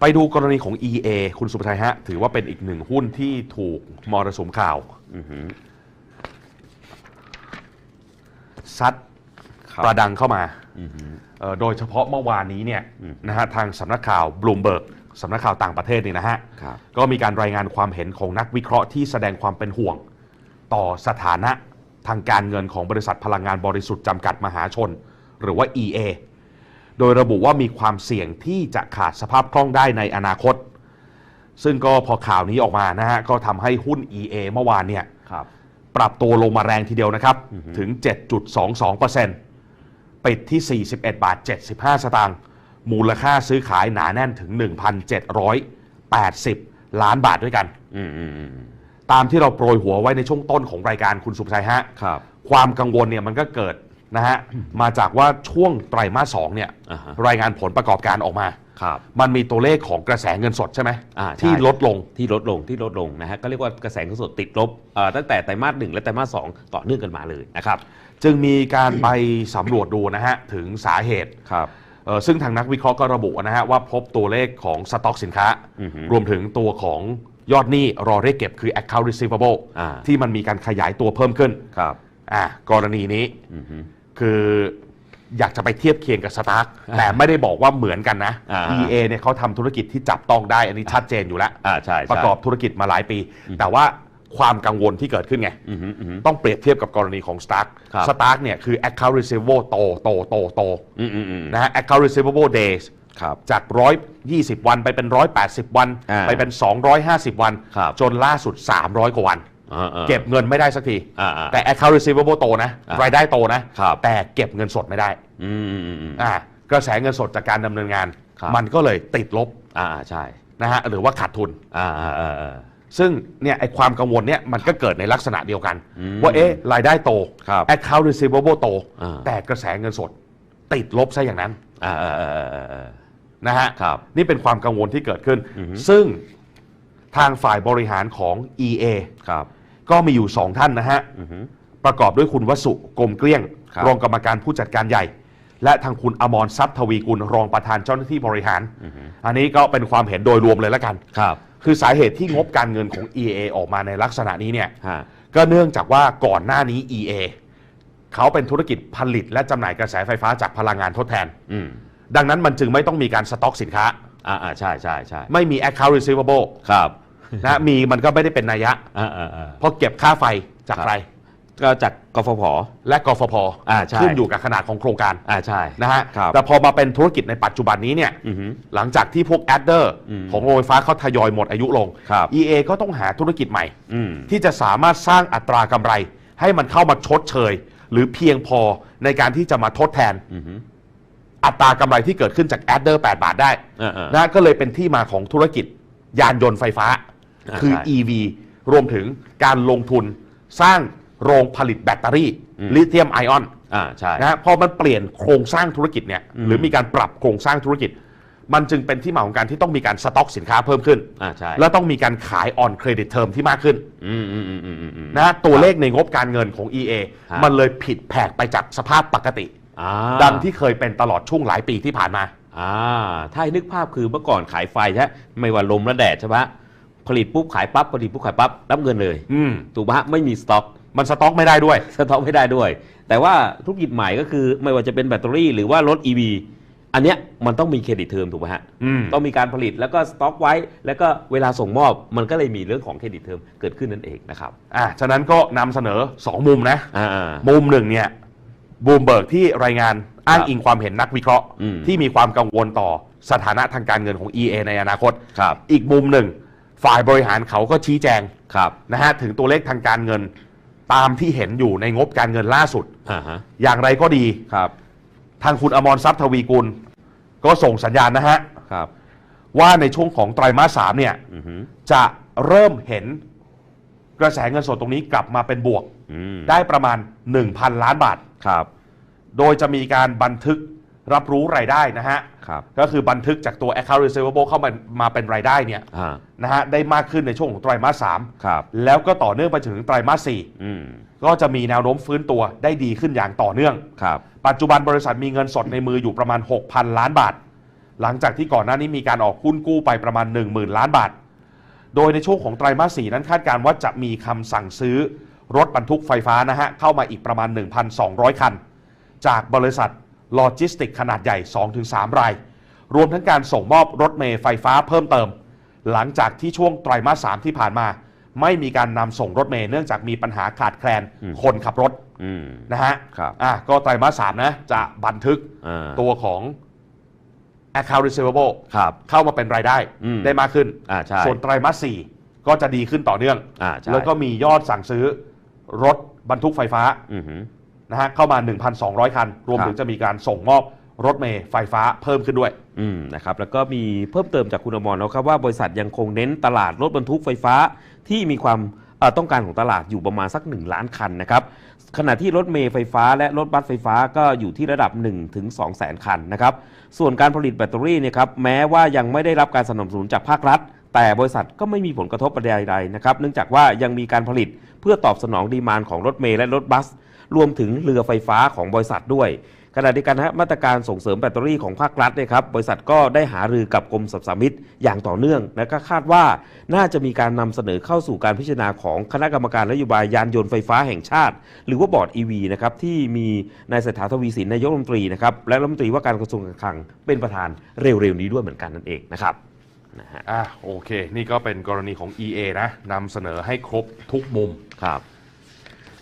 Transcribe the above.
ไปดูกรณีของ EA คุณสุภชัยฮะ ถือว่าเป็นอีกหนึ่งหุ้นที่ถูกมรสุมข่าวอือหือซัดครับประดังเข้ามาอือหือเอ่อโดยเฉพาะเมื่อวานนี้เนี่ยอืมนะฮะทางสำนักข่าวบลูมเบิร์กสำนักข่าวต่างประเทศนี่นะฮะครับก็มีการรายงานความเห็นของนักวิเคราะห์ที่แสดงความเป็นห่วง ต่อสถานะทางการเงินของบริษัทพลังงานบริสุทธิ์จำกัดมหาชน หรือว่า EA โดยระบุว่ามีความเสี่ยงที่จะขาดสภาพคล่องได้ในอนาคต ซึ่งก็พอข่าวนี้ออกมานะฮะก็ทำให้หุ้น EA เมื่อวานเนี่ยครับ ปรับตัวลงมาแรงทีเดียวนะครับ อือฮึ ถึง 7.22%ปิดที่ 41 บาท 75 สตางค์มูลค่าซื้อขายหนาแน่นถึง 1,780 ล้านบาทด้วยกัน อืมอืมอืมตามที่เราโปรยหัวไว้ในช่วงต้นของรายการคุณสุภชัยฮะ ครับ ความกังวลเนี่ยมันก็เกิด นะฮะมาจากว่าช่วงไตรมาสสองเนี่ยอ่าฮะ รายงานผลประกอบการออกมา ครับ มันมีตัวเลขของกระแสเงินสดใช่ไหมอ่าใช่ ที่ลดลง ที่ลดลงที่ลดลงนะฮะก็เรียกว่ากระแสเงินสดติดลบเอ่อตั้งแต่ไตรมาสหนึ่งและไตรมาสสองต่อเนื่องกันมาเลยนะครับจึงมีการไปสำรวจดูนะฮะ ถึงสาเหตุครับ เอ่อซึ่งทางนักวิเคราะห์ก็ระบุนะฮะ ว่าพบตัวเลขของสต็อกสินค้า อือฮึรวมถึงตัวของยอดหนี้รอเรียกเก็บคือ account receivable อ่า ที่มันมีการขยายตัวเพิ่มขึ้นครับอ่ากรณีนี้ อือหือ คืออยากจะไปเทียบเคียงกับสตาร์กแต่ไม่ได้บอกว่าเหมือนกันนะ อ่า EA เนี่ยเขาทำธุรกิจที่จับต้องได้ อันนี้ชัดเจนอยู่แล้ว อ่าใช่ใช่ประกอบธุรกิจมาหลายปี แต่ว่าความกังวลที่เกิดขึ้นไง อือหืออือหือ ต้องเปรียบเทียบกับกรณีของ Stark ครับ Stark เนี่ยคือ account receivable โตโตโตโตอืมอืมอืมนะฮะ account receivable days ครับ จาก 120 วันไปเป็น 180 วัน อ่าไปเป็น 250 วัน ครับ จนล่าสุด 300 กว่าวันอ่าอ่า เก็บเงินไม่ได้สักทีอ่าอ่าแต่ account receivable โตนะอ่ารายได้โตนะครับแต่เก็บเงินสดไม่ได้อืมอืมอืมอืมอ่ากระแสเงินสดจากการดำเนินงานครับมันก็เลยติดลบอ่าอ่าใช่นะฮะหรือว่าขาดทุนอ่าอ่าอ่าอ่าซึ่งเนี่ยไอความกังวลเนี่ยมันก็เกิดในลักษณะเดียวกันอืมว่าเอ๊ะรายได้โตครับ account receivable โตอ่าแต่กระแสเงินสด ติดลบซะอย่างนั้นอ่าอ่าอ่าอ่าอ่าอ่านะฮะครับนี่เป็นความกังวลที่เกิดขึ้นอือฮึซึ่งทางฝ่ายบริหารของ EA ครับ ก็มีอยู่ 2 ท่านนะฮะ อือหือ ประกอบด้วยคุณวสุกรมเกลี้ยง ครับ รองกรรมการผู้จัดการใหญ่ และทางคุณอมรทรัพย์ทวีกุลรองประธานเจ้าหน้าที่บริหารอือหืออันนี้ก็เป็นความเห็นโดยรวมเลยแล้วกัน ครับคือสาเหตุที่งบการเงินของ EA ออกมาในลักษณะนี้เนี่ย ฮะก็เนื่องจากว่าก่อนหน้านี้ EA เขาเป็นธุรกิจผลิตและจำหน่ายกระแสไฟฟ้าจากพลังงานทดแทน อืมดังนั้นมันจึงไม่ต้องมีการสต็อกสินค้า อ่าอ่าใช่ใช่ใช่ไม่มี account receivable ครับ นะมีมันก็ไม่ได้เป็นนัยยะ อ่าอ่าอ่า เพราะเก็บค่าไฟจากครับ ใคร ก็จากกฟผ และกฟผอ่าใช่ ขึ้นอยู่กับขนาดของโครงการอ่าใช่ นะฮะครับ แต่พอมาเป็นธุรกิจในปัจจุบันนี้เนี่ย อือหือหลังจากที่พวกแอดเดอร์อืม ของโรงไฟฟ้าเขาทยอยหมดอายุลง ครับ EA ก็ต้องหาธุรกิจใหม่ อืม ที่จะสามารถสร้างอัตรากำไร ให้มันเข้ามาชดเชย หรือเพียงพอในการที่จะมาทดแทน อือหืออัตรากำไรที่เกิดขึ้นจากแอดเดอร์8บาทได้อ่าอ่านะก็เลยเป็นที่มาของธุรกิจยานยนต์ไฟฟ้าอ่า คือ ใช่ EV รวมถึงการลงทุนสร้างโรงผลิตแบตเตอรี่อืม ลิเธียมไอออนอ่าใช่ นะฮะพอมันเปลี่ยนโครงสร้างธุรกิจเนี่ยอืม หรือมีการปรับโครงสร้างธุรกิจ มันจึงเป็นที่มาของการที่ต้องมีการสต็อกสินค้าเพิ่มขึ้น อ่าใช่และต้องมีการขายออนเครดิตเทอมที่มากขึ้นอืมอืมอืมอืมอืมอืม นะฮะตัวเลขในงบการเงินของ EA ฮะ มันเลยผิดแผกไปจากสภาพปกติ อ่า ดังที่เคยเป็นตลอดช่วงหลายปีที่ผ่านมา อ่า ถ้าให้นึกภาพคือเมื่อก่อนขายไฟใช่ไหมไม่ว่าลมและแดดใช่ไหม ผลิตปุ๊บขายปั๊บผลิตปุ๊บขายปั๊บรับเงินเลยอืมถูกไหมฮะไม่มีสต็อก มันสต็อกไม่ได้ด้วย สต็อกไม่ได้ด้วย แต่ว่าธุรกิจใหม่ก็คือไม่ว่าจะเป็นแบตเตอรี่หรือว่ารถ EV อันเนี้ยมันต้องมีเครดิตเทอมถูกไหมฮะ อืม ต้องมีการผลิตแล้วก็สต็อกไว้ แล้วก็เวลาส่งมอบมันก็เลยมีเรื่องของเครดิตเทอมเกิดขึ้นนั่นเองนะครับอะฉะนั้นก็นำเสนอ 2 มุมนะ อ่าอ่ามุมหนึ่งเนี่ยบูมเบิร์กที่รายงานอ้างอิงความเห็นนักวิเคราะห์ อืม ที่มีความกังวลต่อสถานะทางการเงินของ EA ในอนาคต ครับ อีกมุมหนึ่ง ฝ่ายบริหารเขาก็ชี้แจงครับนะฮะถึงตัวเลขทางการเงินตามที่เห็นอยู่ในงบการเงินล่าสุด อ่าฮะอย่างไรก็ดี ครับทางคุณอมรทรัพย์ทวีกุล ก็ส่งสัญญาณนะฮะ ครับว่าในช่วงของไตรมาสสามเนี่ย อือหือจะเริ่มเห็นกระแสเงินสดตรงนี้กลับมาเป็นบวก อืมได้ประมาณ 1,000 ล้านบาท ครับ โดยจะมีการบันทึก รับรู้รายได้นะฮะ ครับ ก็คือบันทึกจากตัว account receivable เข้ามามาเป็นรายได้เนี่ยอ่า นะฮะได้มากขึ้นในช่วงของไตรมาสสามครับ แล้วก็ต่อเนื่องไปถึงไตรมาสสี่อืม ก็จะมีแนวโน้มฟื้นตัวได้ดีขึ้นอย่างต่อเนื่อง ครับ ปัจจุบันบริษัทมีเงินสดในมืออยู่ประมาณ 6,000 ล้านบาท หลังจากที่ก่อนหน้านี้มีการออกหุ้นกู้ไปประมาณ 10,000 ล้านบาท โดยในช่วงของไตรมาส4นั้นคาดการณ์ว่าจะมีคำสั่งซื้อรถบรรทุกไฟฟ้านะฮะเข้ามาอีกประมาณ 1,200 คัน จากบริษัท โลจิสติกขนาดใหญ่ 2-3 ราย รวมทั้งการส่งมอบรถเมล์ไฟฟ้าเพิ่มเติม หลังจากที่ช่วงไตรมาส3ที่ผ่านมา ไม่มีการนำส่งรถเมล์เนื่องจากมีปัญหาขาดแคลนอืมคนขับรถอืมนะฮะครับอะก็ไตรมาส3นะ จะบันทึกอ่าตัวของ account receivable ครับเข้ามาเป็นรายได้อืมได้มากขึ้นอ่าใช่ส่วนไตรมาส4ก็จะดีขึ้นต่อเนื่องอ่าใช่แล้วก็มียอดสั่งซื้อรถบรรทุกไฟฟ้าอือหือ นะฮะเข้ามา 1,200 คัน รวมครับถึงจะมีการส่งมอบรถเมล์ไฟฟ้าเพิ่มขึ้นด้วยอืมนะครับแล้วก็มีเพิ่มเติมจากคุณอมรนะครับว่าบริษัทยังคงเน้นตลาดรถบรรทุกไฟฟ้าที่มีความเอ่อต้องการของตลาดอยู่ประมาณสัก 1 ล้านคันนะครับขณะที่รถเมล์ไฟฟ้าและรถบัสไฟฟ้าก็อยู่ที่ระดับ1ถึง2แสนคันนะครับส่วนการผลิตแบตเตอรี่เนี่ยครับแม้ว่ายังไม่ได้รับการสนับสนุนจากภาครัฐ แต่บริษัทก็ไม่มีผลกระทบใดๆนะครับเนื่องจากว่ายังมีการผลิตเพื่อตอบสนองดีมานของรถเมล์และรถบัส รวมถึงเรือไฟฟ้าของบริษัทด้วยขณะเดียวกันนะฮะมาตรการส่งเสริมแบตเตอรี่ของภาครัฐเนี่ยครับบริษัทก็ได้หารือกับกรมสรรพสามิตอย่างต่อเนื่องและก็คาดว่าน่าจะมีการนำเสนอเข้าสู่การพิจารณาของคณะกรรมการนโยบายยานยนต์ไฟฟ้าแห่งชาติ หรือว่าบอร์ด EV นะครับที่มีนายเศรษฐาทวีสินนายกรัฐมนตรีนะครับและรัฐมนตรีว่าการกระทรวงการคลังเป็นประธานเร็วๆนี้ด้วยเหมือนกันนั่นเองนะครับนะฮะอะโอเค นี่ก็เป็นกรณีของ EA นะนำเสนอให้ครบทุกมุมครับ